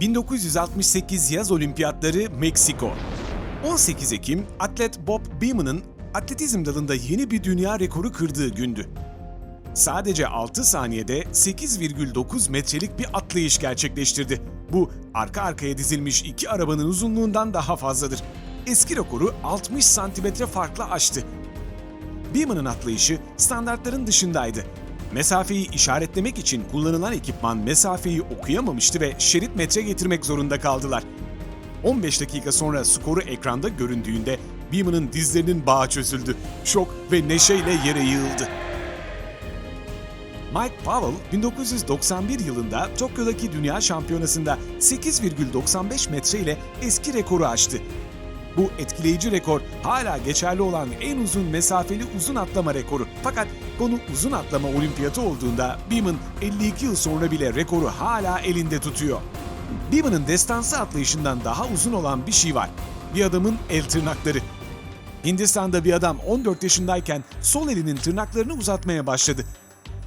1968 yaz olimpiyatları Meksiko. 18 Ekim atlet Bob Beeman'ın atletizm dalında yeni bir dünya rekoru kırdığı gündü. Sadece 6 saniyede 8,9 metrelik bir atlayış gerçekleştirdi. Bu arka arkaya dizilmiş iki arabanın uzunluğundan daha fazladır. Eski rekoru 60 santimetre farkla aştı. Beeman'ın atlayışı standartların dışındaydı. Mesafeyi işaretlemek için kullanılan ekipman mesafeyi okuyamamıştı ve şerit metre getirmek zorunda kaldılar. 15 dakika sonra skoru ekranda göründüğünde Beeman'ın dizlerinin bağı çözüldü. Şok ve neşeyle yere yığıldı. Mike Powell 1991 yılında Tokyo'daki Dünya Şampiyonası'nda 8,95 metre ile eski rekoru aştı. Bu etkileyici rekor hala geçerli olan en uzun mesafeli uzun atlama rekoru. Fakat konu uzun atlama olimpiyatı olduğunda Beeman 52 yıl sonra bile rekoru hala elinde tutuyor. Beeman'ın destansı atlayışından daha uzun olan bir şey var. Bir adamın el tırnakları. Hindistan'da bir adam 14 yaşındayken sol elinin tırnaklarını uzatmaya başladı.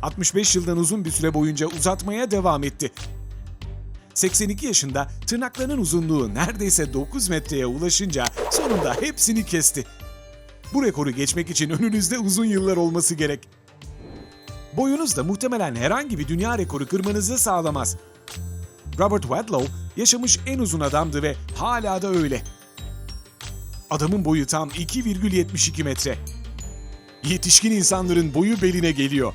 65 yıldan uzun bir süre boyunca uzatmaya devam etti. 82 yaşında tırnaklarının uzunluğu neredeyse 9 metreye ulaşınca sonunda hepsini kesti. Bu rekoru geçmek için önünüzde uzun yıllar olması gerek. Boyunuz da muhtemelen herhangi bir dünya rekoru kırmanızı sağlamaz. Robert Wadlow yaşamış en uzun adamdı ve hala da öyle. Adamın boyu tam 2,72 metre. Yetişkin insanların boyu beline geliyor.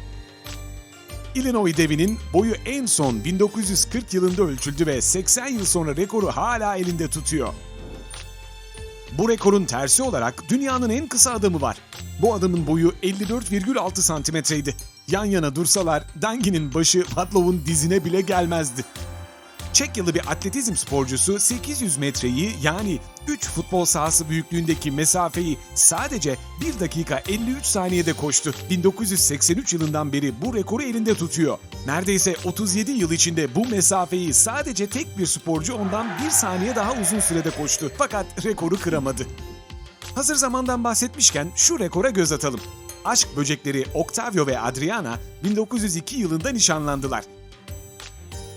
Illinois devinin boyu en son 1940 yılında ölçüldü ve 80 yıl sonra rekoru hala elinde tutuyor. Bu rekorun tersi olarak dünyanın en kısa adamı var. Bu adamın boyu 54,6 santimetreydi. Yan yana dursalar Dangi'nin başı Vatlow'un dizine bile gelmezdi. Çekyalı bir atletizm sporcusu 800 metreyi yani 3 futbol sahası büyüklüğündeki mesafeyi sadece 1 dakika 53 saniyede koştu. 1983 yılından beri bu rekoru elinde tutuyor. Neredeyse 37 yıl içinde bu mesafeyi sadece tek bir sporcu ondan 1 saniye daha uzun sürede koştu. Fakat rekoru kıramadı. Hazır zamandan bahsetmişken şu rekora göz atalım. Aşk böcekleri Octavio ve Adriana 1902 yılında nişanlandılar.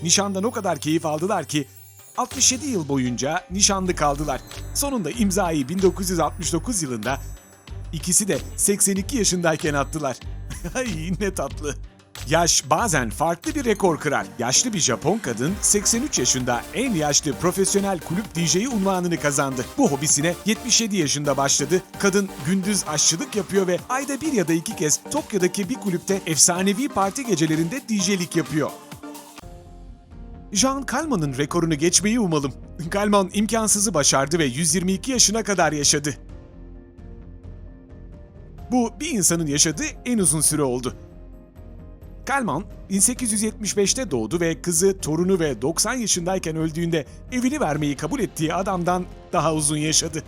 Nişandan o kadar keyif aldılar ki 67 yıl boyunca nişanlı kaldılar. Sonunda imzayı 1969 yılında ikisi de 82 yaşındayken attılar. Ay ne tatlı. Yaş bazen farklı bir rekor kırar. Yaşlı bir Japon kadın 83 yaşında en yaşlı profesyonel kulüp DJ'i unvanını kazandı. Bu hobisine 77 yaşında başladı. Kadın gündüz aşçılık yapıyor ve ayda bir ya da iki kez Tokyo'daki bir kulüpte efsanevi parti gecelerinde DJ'lik yapıyor. Jean Kalman'ın rekorunu geçmeyi umalım. Kalman imkansızı başardı ve 122 yaşına kadar yaşadı. Bu bir insanın yaşadığı en uzun süre oldu. Kalman 1875'te doğdu ve kızı, torunu ve 90 yaşındayken öldüğünde evini vermeyi kabul ettiği adamdan daha uzun yaşadı.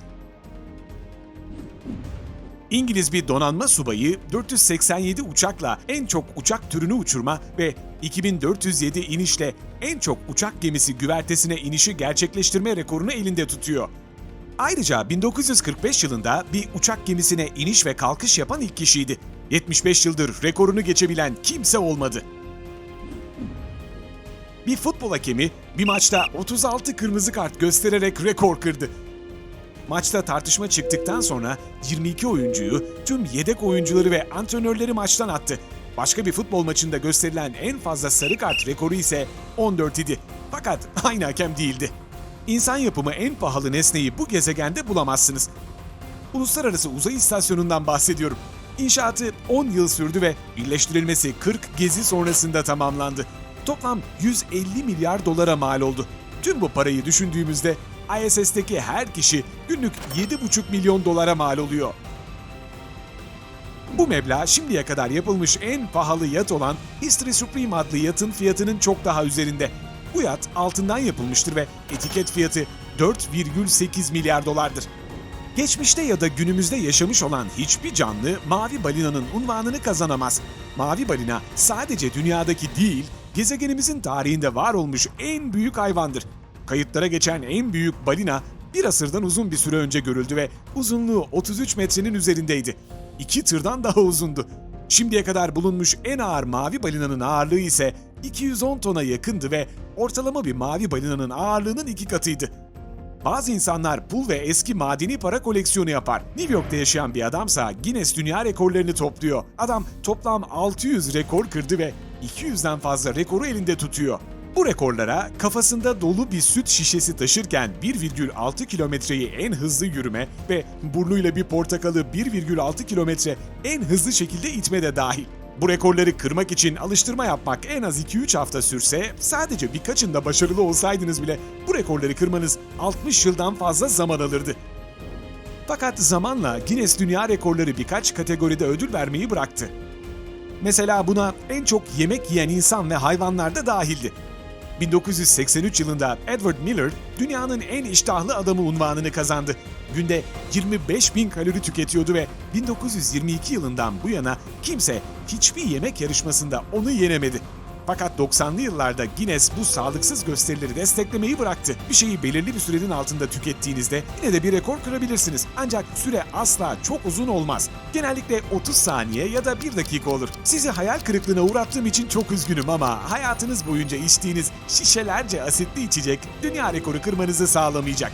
İngiliz bir donanma subayı 487 uçakla en çok uçak türünü uçurma ve 2407 inişle en çok uçak gemisi güvertesine inişi gerçekleştirme rekorunu elinde tutuyor. Ayrıca 1945 yılında bir uçak gemisine iniş ve kalkış yapan ilk kişiydi. 75 yıldır rekorunu geçebilen kimse olmadı. Bir futbol hakemi bir maçta 36 kırmızı kart göstererek rekor kırdı. Maçta tartışma çıktıktan sonra 22 oyuncuyu, tüm yedek oyuncuları ve antrenörleri maçtan attı. Başka bir futbol maçında gösterilen en fazla sarı kart rekoru ise 14 idi. Fakat aynı hakem değildi. İnsan yapımı en pahalı nesneyi bu gezegende bulamazsınız. Uluslararası Uzay İstasyonu'ndan bahsediyorum. İnşaatı 10 yıl sürdü ve birleştirilmesi 40 gezi sonrasında tamamlandı. Toplam 150 milyar dolara mal oldu. Tüm bu parayı düşündüğümüzde ISS'teki her kişi günlük 7,5 milyon dolara mal oluyor. Bu meblağ şimdiye kadar yapılmış en pahalı yat olan History Supreme adlı yatın fiyatının çok daha üzerinde. Bu yat altından yapılmıştır ve etiket fiyatı 4,8 milyar dolardır. Geçmişte ya da günümüzde yaşamış olan hiçbir canlı mavi balinanın unvanını kazanamaz. Mavi balina sadece dünyadaki değil, gezegenimizin tarihinde var olmuş en büyük hayvandır. Kayıtlara geçen en büyük balina bir asırdan uzun bir süre önce görüldü ve uzunluğu 33 metrenin üzerindeydi. İki tırdan daha uzundu. Şimdiye kadar bulunmuş en ağır mavi balinanın ağırlığı ise 210 tona yakındı ve ortalama bir mavi balinanın ağırlığının iki katıydı. Bazı insanlar pul ve eski madeni para koleksiyonu yapar. New York'ta yaşayan bir adamsa Guinness Dünya Rekorlarını topluyor. Adam toplam 600 rekor kırdı ve 200'den fazla rekoru elinde tutuyor. Bu rekorlara kafasında dolu bir süt şişesi taşırken 1,6 kilometreyi en hızlı yürüme ve burnuyla bir portakalı 1,6 kilometre en hızlı şekilde itme de dahil. Bu rekorları kırmak için alıştırma yapmak en az 2-3 hafta sürse, sadece birkaçında başarılı olsaydınız bile bu rekorları kırmanız 60 yıldan fazla zaman alırdı. Fakat zamanla Guinness Dünya Rekorları birkaç kategoride ödül vermeyi bıraktı. Mesela buna en çok yemek yiyen insan ve hayvanlar da dahildi. 1983 yılında Edward Miller dünyanın en iştahlı adamı unvanını kazandı. Günde 25 bin kalori tüketiyordu ve 1922 yılından bu yana kimse hiçbir yemek yarışmasında onu yenemedi. Fakat 90'lı yıllarda Guinness bu sağlıksız gösterileri desteklemeyi bıraktı. Bir şeyi belirli bir sürenin altında tükettiğinizde yine de bir rekor kırabilirsiniz. Ancak süre asla çok uzun olmaz. Genellikle 30 saniye ya da 1 dakika olur. Sizi hayal kırıklığına uğrattığım için çok üzgünüm ama hayatınız boyunca içtiğiniz şişelerce asitli içecek dünya rekoru kırmanızı sağlamayacak.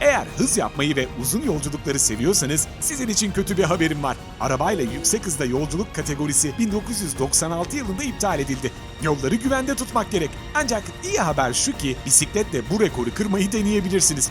Eğer hız yapmayı ve uzun yolculukları seviyorsanız sizin için kötü bir haberim var. Arabayla yüksek hızda yolculuk kategorisi 1996 yılında iptal edildi. Yolları güvende tutmak gerek. Ancak iyi haber şu ki bisikletle bu rekoru kırmayı deneyebilirsiniz.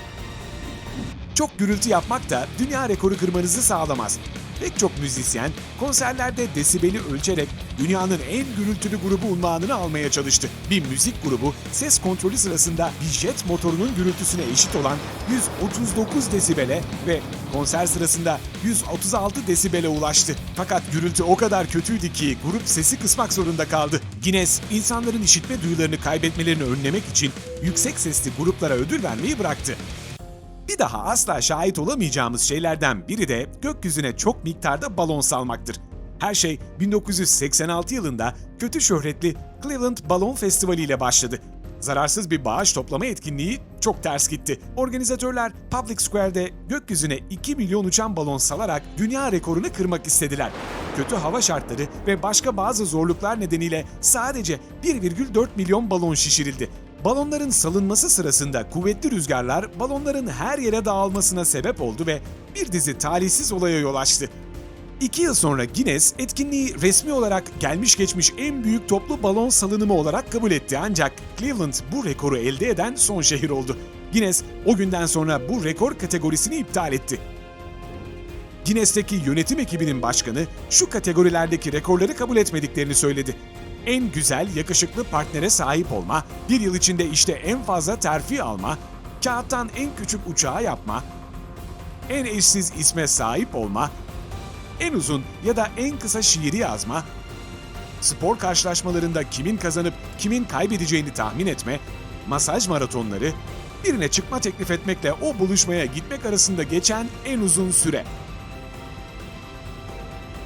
Çok gürültü yapmak da dünya rekoru kırmanızı sağlamaz. Pek çok müzisyen konserlerde desibeli ölçerek dünyanın en gürültülü grubu unvanını almaya çalıştı. Bir müzik grubu ses kontrolü sırasında bir jet motorunun gürültüsüne eşit olan 139 desibele ve konser sırasında 136 desibele ulaştı. Fakat gürültü o kadar kötüydü ki grup sesi kısmak zorunda kaldı. Guinness, insanların işitme duyularını kaybetmelerini önlemek için yüksek sesli gruplara ödül vermeyi bıraktı. Bir daha asla şahit olamayacağımız şeylerden biri de gökyüzüne çok miktarda balon salmaktır. Her şey 1986 yılında kötü şöhretli Cleveland Balon Festivali ile başladı. Zararsız bir bağış toplama etkinliği çok ters gitti. Organizatörler Public Square'de gökyüzüne 2 milyon uçan balon salarak dünya rekorunu kırmak istediler. Kötü hava şartları ve başka bazı zorluklar nedeniyle sadece 1,4 milyon balon şişirildi. Balonların salınması sırasında kuvvetli rüzgarlar balonların her yere dağılmasına sebep oldu ve bir dizi talihsiz olaya yol açtı. İki yıl sonra Guinness etkinliği resmi olarak gelmiş geçmiş en büyük toplu balon salınımı olarak kabul etti ancak Cleveland bu rekoru elde eden son şehir oldu. Guinness o günden sonra bu rekor kategorisini iptal etti. Guinness'teki yönetim ekibinin başkanı şu kategorilerdeki rekorları kabul etmediklerini söyledi. En güzel, yakışıklı partnere sahip olma, bir yıl içinde işte en fazla terfi alma, kağıttan en küçük uçağı yapma, en eşsiz isme sahip olma, en uzun ya da en kısa şiiri yazma, spor karşılaşmalarında kimin kazanıp kimin kaybedeceğini tahmin etme, masaj maratonları, birine çıkma teklif etmekle o buluşmaya gitmek arasında geçen en uzun süre.